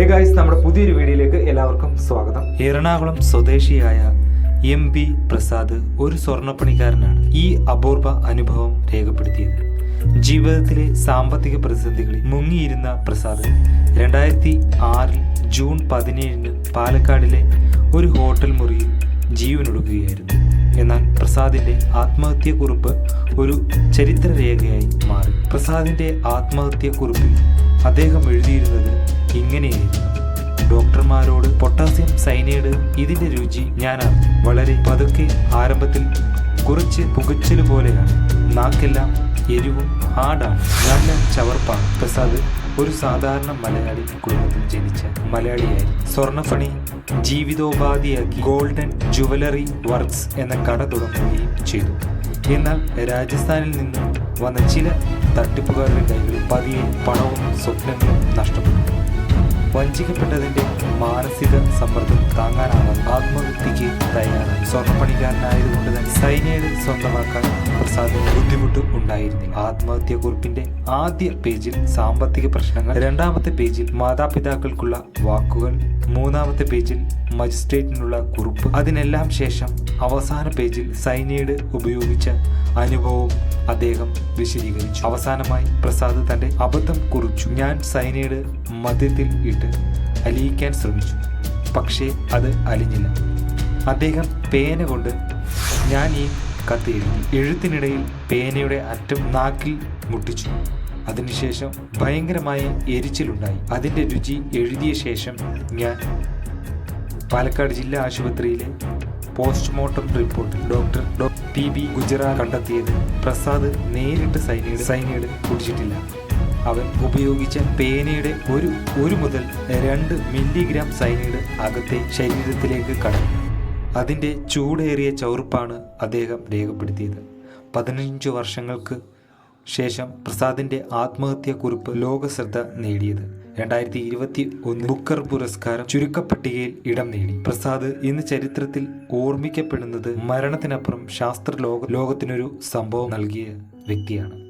Hey guys നമ്മുടെ പുതിയൊരു വീഡിയോയിലേക്ക് എല്ലാവർക്കും സ്വാഗതം. എറണാകുളം സ്വദേശിയായ എം പി പ്രസാദ് ഒരു സ്വർണപ്പണിക്കാരനാണ് ഈ അപൂർവ അനുഭവം രേഖപ്പെടുത്തിയത്. ജീവിതത്തിലെ സാമ്പത്തിക പ്രതിസന്ധികളിൽ മുങ്ങിയിരുന്ന പ്രസാദ് രണ്ടായിരത്തി ആറിൽ ജൂൺ പതിനേഴിന് പാലക്കാടിലെ ഒരു ഹോട്ടൽ മുറിയിൽ ജീവനൊടുക്കുകയായിരുന്നു. എന്നാൽ പ്രസാദിന്റെ ആത്മഹത്യക്കുറിപ്പ് ഒരു ചരിത്രരേഖയായി മാറി. പ്രസാദിന്റെ ആത്മഹത്യക്കുറിപ്പിൽ അദ്ദേഹം എഴുതിയിരുന്നത് ഇങ്ങനെയായിരുന്നു ഡോക്ടർമാരോട് പൊട്ടാസ്യം സൈനൈഡ് ഇതിന്റെ രുചി ഞാൻ വളരെ പതുക്കെ ആരംഭത്തിൽ കുറച്ച് പുകച്ചിലു പോലെയാണ്. നാക്കെല്ലാം എരിവും ഹാർഡാണ്. നല്ല ചവർപ്പാണ്. പ്രസാദ് ഒരു സാധാരണ മലയാളി കുടുംബത്തിൽ ജനിച്ച മലയാളിയായി. സ്വർണപ്പണി ജീവിതോപാധിയാക്കി ഗോൾഡൻ ജുവലറി വർക്ക്സ് എന്ന കട തുടങ്ങുകയും ചെയ്തു. എന്നാൽ രാജസ്ഥാനിൽ നിന്നും വന്ന ചില തട്ടിപ്പുകാരുടെ കൈകളിൽ പതിയെ പണവും സ്വപ്നങ്ങളും നഷ്ടപ്പെട്ടു. വഞ്ചിക്കപ്പെട്ടതിന്റെ മാനസിക സമ്മർദ്ദം താങ്ങാനാവാൻ ആത്മഹത്യക്ക് തയ്യാറായി സ്വർണപ്പണിക്കാരനായതുകൊണ്ട് തന്നെ സൈനികരെ സ്വന്തമാക്കാൻ പ്രസാദിന് ബുദ്ധിമുട്ട് ഉണ്ടായിരുന്നില്ല. ആത്മഹത്യക്കുറിപ്പിന്റെ ആദ്യ പേജിൽ സാമ്പത്തിക പ്രശ്നങ്ങൾ രണ്ടാമത്തെ പേജിൽ മാതാപിതാക്കൾക്കുള്ള വാക്കുകൾ മൂന്നാമത്തെ പേജിൽ മജിസ്ട്രേറ്റിനുള്ള കുറിപ്പ് അതിനെല്ലാം ശേഷം അവസാന പേജിൽ സൈനൈഡ് ഉപയോഗിച്ച അനുഭവവും അദ്ദേഹം വിശദീകരിച്ചു. അവസാനമായി പ്രസാദ് തന്റെ അബദ്ധം കുറിച്ചു. ഞാൻ സൈനൈഡ് മദ്യത്തിൽ ഇട്ട് അലിയിക്കാൻ ശ്രമിച്ചു. പക്ഷേ അത് അലിഞ്ഞില്ല. അദ്ദേഹം പേന കൊണ്ട് ഞാൻ ഈ കത്ത് എഴുതി. എഴുത്തിനിടയിൽ പേനയുടെ അറ്റം നാക്കിൽ മുട്ടിച്ചു. അതിനുശേഷം ഭയങ്കരമായ എരിച്ചിലുണ്ടായി. അതിന്റെ രുചി എഴുതിയ ശേഷം ഞാൻ പാലക്കാട് ജില്ലാ ആശുപത്രിയിലെ postmortem report doctor P B Gujarat കണ്ടെത്തിയത്. പ്രസാദ് നേരിട്ട് സൈനൈഡ് സൈനൈഡ് കുടിച്ചിട്ടില്ല. അവൻ ഉപയോഗിച്ച പേനയുടെ ഒരു ഒരു മുതൽ രണ്ട് മില്ലിഗ്രാം സൈനൈഡ് അകത്തെ ശരീരത്തിലേക്ക് കടന്നു. അതിന്റെ ചൂടേറിയ ചൗറുപ്പാണ് അദ്ദേഹം രേഖപ്പെടുത്തിയത്. പതിനഞ്ച് വർഷങ്ങൾക്ക് ശേഷം പ്രസാദിന്റെ ആത്മഹത്യാക്കുറിപ്പ് ലോകശ്രദ്ധ നേടിയത്. രണ്ടായിരത്തി ഇരുപത്തി ഒന്ന് ബുക്കർ പുരസ്കാരം ചുരുക്കപ്പട്ടികയിൽ ഇടം നേടി. പ്രസാദ് ഇന്ന് ചരിത്രത്തിൽ ഓർമ്മിക്കപ്പെടുന്നത് മരണത്തിനപ്പുറം ശാസ്ത്ര ലോക ലോകത്തിനൊരു സംഭവം നൽകിയ വ്യക്തിയാണ്.